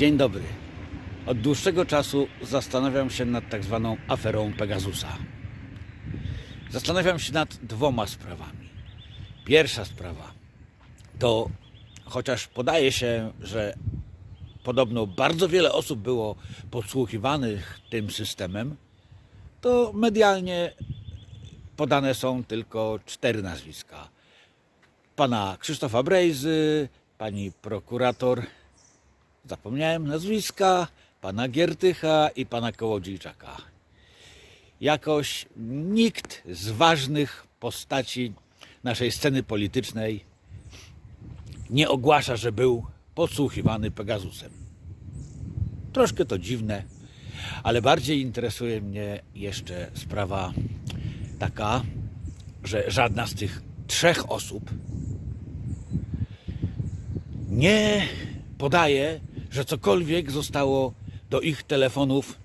Dzień dobry. Od dłuższego czasu zastanawiam się nad tak zwaną aferą Pegasusa. Zastanawiam się nad dwoma sprawami. Pierwsza sprawa to, chociaż podaje się, że podobno bardzo wiele osób było podsłuchiwanych tym systemem, to medialnie podane są tylko cztery nazwiska. Pana Krzysztofa Brejzy, pani prokurator zapomniałem nazwiska, pana Giertycha i pana Kołodziejczaka. Jakoś nikt z ważnych postaci naszej sceny politycznej nie ogłasza, że był podsłuchiwany Pegasusem. Troszkę to dziwne, ale bardziej interesuje mnie jeszcze sprawa taka, że żadna z tych trzech osób nie podaje, że cokolwiek zostało do ich telefonów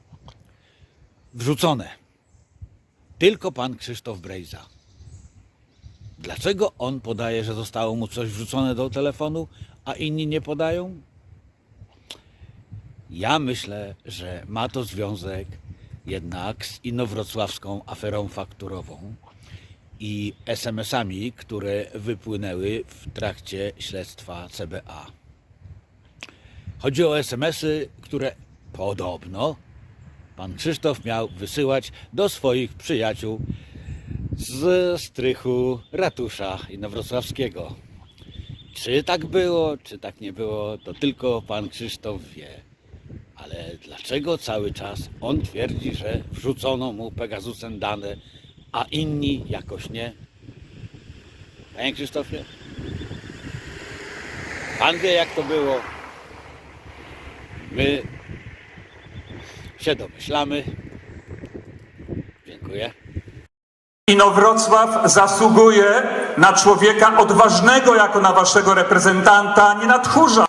wrzucone. Tylko pan Krzysztof Brejza. Dlaczego on podaje, że zostało mu coś wrzucone do telefonu, a inni nie podają? Ja myślę, że ma to związek jednak z inowrocławską aferą fakturową i SMS-ami, które wypłynęły w trakcie śledztwa CBA. Chodzi o SMS-y, które podobno pan Krzysztof miał wysyłać do swoich przyjaciół z strychu ratusza inowrocławskiego. Czy tak było, czy tak nie było, to tylko pan Krzysztof wie. Ale dlaczego cały czas on twierdzi, że wrzucono mu Pegasusem dane, a inni jakoś nie? Panie Krzysztofie? Pan wie, jak to było. My się domyślamy. Dziękuję. Inowrocław zasługuje na człowieka odważnego jako na waszego reprezentanta, nie na tchórza.